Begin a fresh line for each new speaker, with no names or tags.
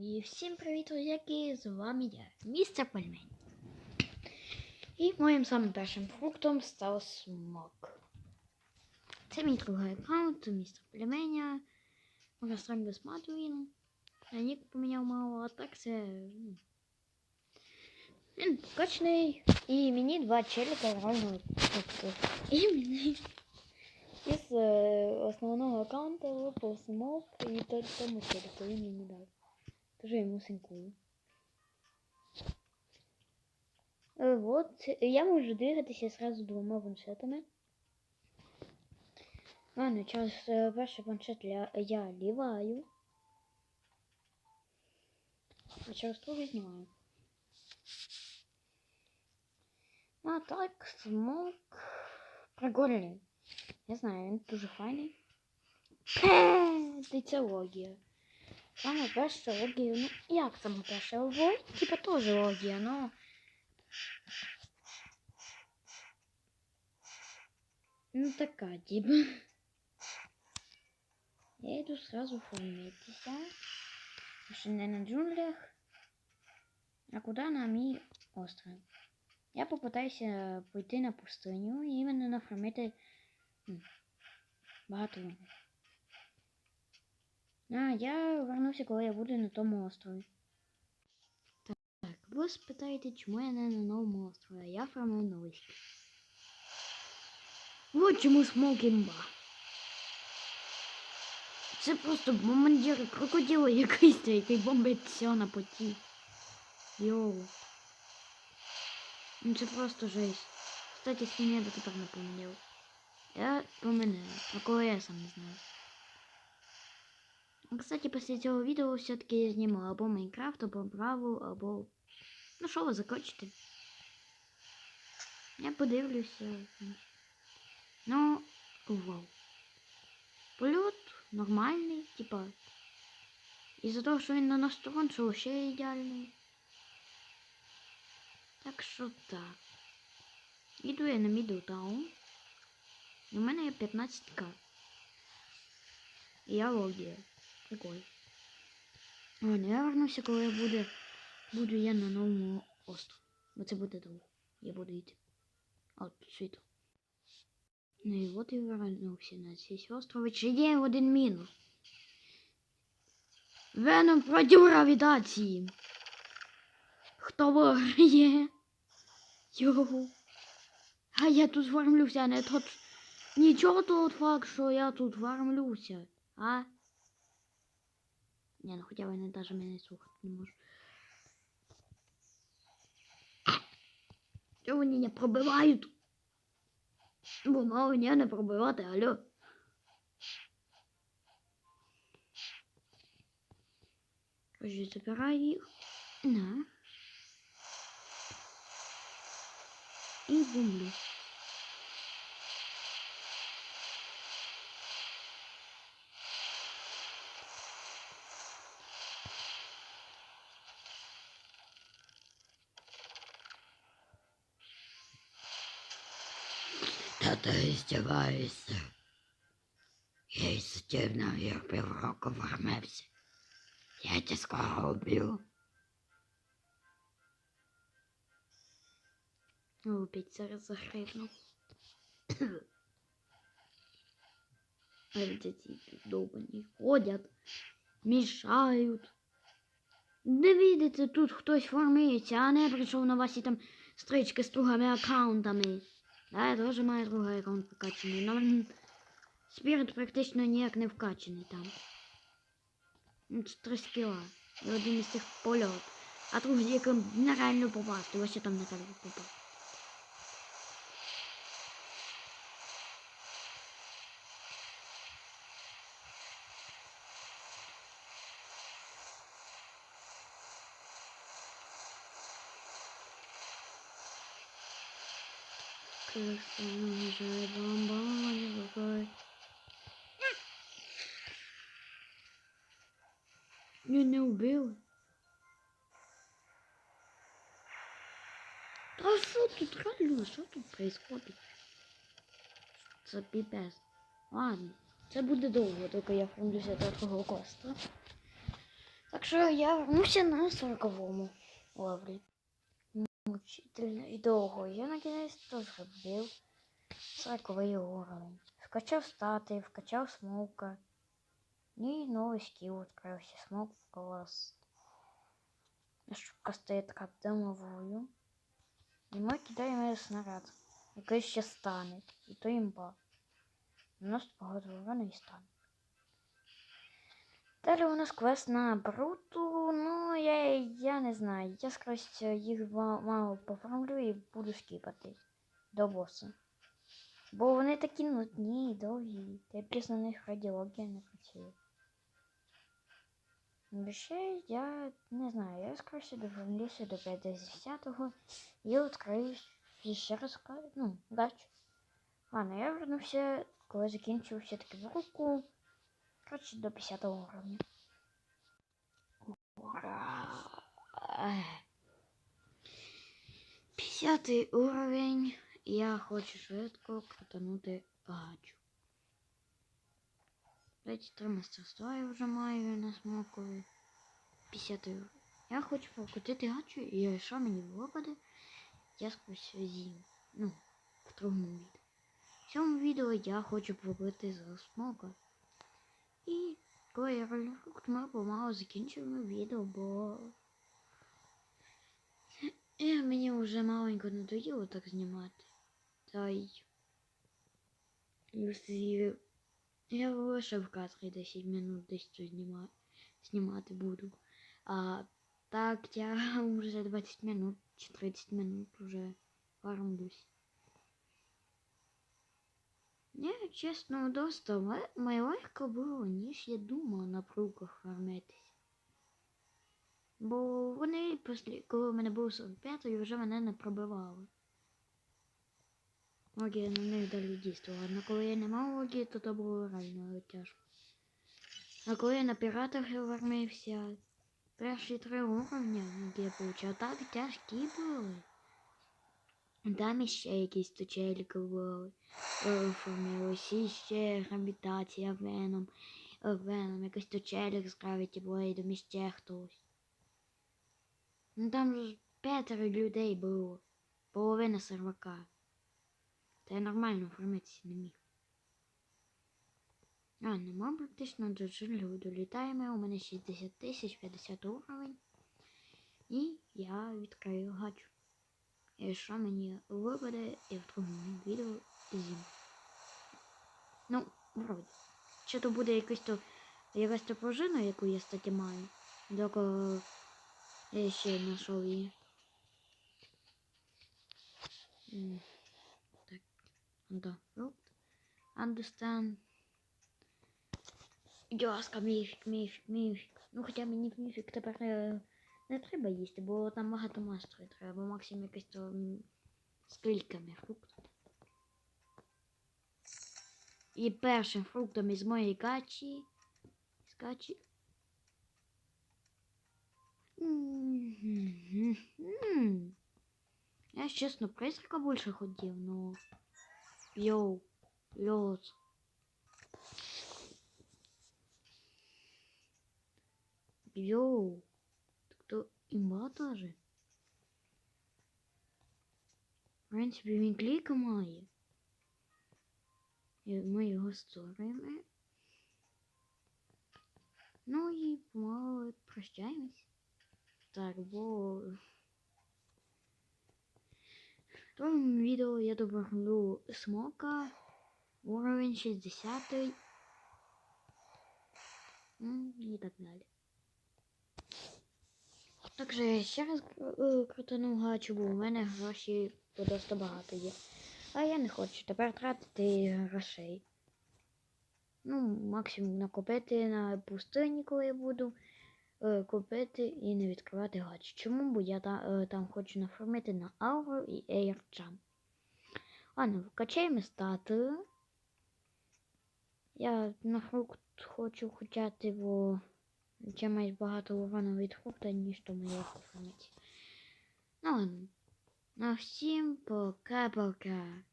І всім привіт, друзяки! З вами я, містер Пельмень. І моїм самим першим фруктом став смок. Це мій другий аккаунт, містер Пельменя. Можна строим без Матвіну. Я нік поміняв мало, а так це. ну, Він качний. І мені два челіка реально тобто. І мені із е, основного аккаунта випав смок і то- тому челіку він мені дав. Тоже ему синькую. Вот, я можу двигатися сразу двома планшетами. Ладно, через е, перший планшет я ліваю. А через другий знімаю. А так, смок прикольний. Я знаю, він дуже файний. Це це логія. Саме перша логія, ну як саме перша? Вой, типа теж логія, но. Ну така, типа. Я йду сразу формитися. Ще не на джунглях. А куди на мій остров? Я попитаюся пойти на пустиню і іменно нафармити багато. А, я вернуся, коли я буду на тому острові. Так, ви спитаєте, чому я не на новому острові, а я фармив новий. Вот чому смок імба. Це просто бомбардір крокодила якийсь, який бомбить все на поті. Йоу. Ну це просто жесть. Кстати, з я до тепер не поміняв. Я поміняю, а коли я сам не знаю. Кстати, після цього відео все-таки я зніму або Майнкрафт, або Бравл, або... Ну що ви захочете? Я подивлюся. Ну, вау. Польот нормальний, типа. Із-за того, що він на настрон, що ще ідеальний. Так що так. Іду я на Мідлтаун. У мене є 15к. І я логія. Прикольно. Ладно, я вернуся, коли я буду, буду я на новому острові. Бо це буде довго. Я буду йти. А, тут світло. Ну і от і вернувся на цей остров. Чи є один мінус? Веном проти гравітації. Хто виграє? Йоу. А я тут фармлюся, а не тот. Нічого тут факт, що я тут фармлюся, а? Не, ну хоча вони навіть мене слухати не можуть. Чого вони не пробивають? Бо мало не не пробивати, алло. Кажу, забираю їх. На. І бомблю.
Та ти здіваєшся. Я й сидів наверх півроку вармився. Я тебе скоро уб'ю.
О, зараз захрипнув. А эти довбані ходять, мішають. Не видите, тут хтось формується, а не прийшов на ваші там стрічки з другими аккаунтами. Да, я теж маю другий раунд покачаний, но м, спірит практично ніяк не вкачаний там. Ну, три скіла. І один із цих польот. А другий, яким нереально попасти, ось я там нереально попасти. Бомба, Не, убил. А что тут реально? Что тут происходит? Це піпець. Ладно, це буде довго, доки я формлюся до того коста. Так що я вернувся на 40-му левелі. Мучительно і довго. Я накінець то зробив 40 уровень. Вкачав стати, вкачав смоука. І новий скіл відкрився. Смок клас. Штука стає така димовою. І ми кидаємо снаряд, який ще стане. І то імба. У нас багато урона і стане. Далі у нас квест на бруту. Ну, я, я не знаю. Я скорість їх мало пофармлю і буду скіпати до боса. Бо вони такі нудні і довгі. Та й на них радіологія не працює. Ще я не знаю, я скоріше довернуся до 50-го і відкрию ще раз ну, гачу. Ладно, я вернувся, коли закінчив все-таки в руку. Короче, до 50 уровня. Ура! Ех. 50 уровень. Я хочу швидко крутанути гачу. 23 мастерства я вже маю на смокові. 50 уровень. Я хочу прокрутити гачу і що мені випаде, я сквозь зім. Ну, в другому відео. В цьому відео я хочу пробити за смока. І коли я фрукт, ми помалу закінчуємо відео, бо е, мені вже маленько надоїло так знімати. Та й я лише в кадрі 10 минут десь тут зніма... знімати буду. А так я вже 20 минут чи 30 минут вже фармлюсь. Ні, чесно, доста має легко було, ніж я думав на пруках фармитись. Бо вони, після, коли в мене був 45, вже мене не пробивали. Логія на них далі дійствувала. А коли я не мав логії, то то було реально тяжко. А коли я на піратах фармився, перші три уровня, які я получав, так тяжкі були. Там іще якісь точеліки були. Оформилось, і ще гравітація, веном, веном, якийсь точелік з Gravity Blade, і ще хтось. Ну там ж п'ятеро людей було, половина сервака. Та я нормально оформитися не міг. А, нема практично до джунглю долітаємо, у мене 60 тисяч, 50 уровень. І я відкрию гачу. І що мені випаде і в другому відео зім. Ну, вроді. Чи то буде якась то якась то пружина, яку я статі маю. Доки я ще знайшов її. Так. Да. Understand. Будь ласка, міфік, міфік, міфік. Ну хоча мені міфік тепер не треба їсти, бо там багато мастерів треба, бо максимум якось то м, з кільками фрукт. І першим фруктом із моєї качі. З качі. Я чесно призрака більше хотів, но. Йоу, льот. Йоу. То імба тоже. В принципі, він кліка має. І ми його створюємо. Ну і помалу прощаємось. Так, бо в тому відео я добавлю смока уровень 60 ну, і так далі. Також я ще раз е, крутанув гачу, бо у мене гроші досить багато є. А я не хочу тепер тратити грошей. Ну, максимум накопити на пустині, коли я буду е, купити і не відкривати гач. Чому? Бо я та, е, там хочу нафармити на Ауру і Airjump. Ладно, вкачаємо стати. Я на фрукт хочу хочати, бо чимось багато урону від фрукта, ніж то моє фармити. Ну ладно. На всім пока-пока.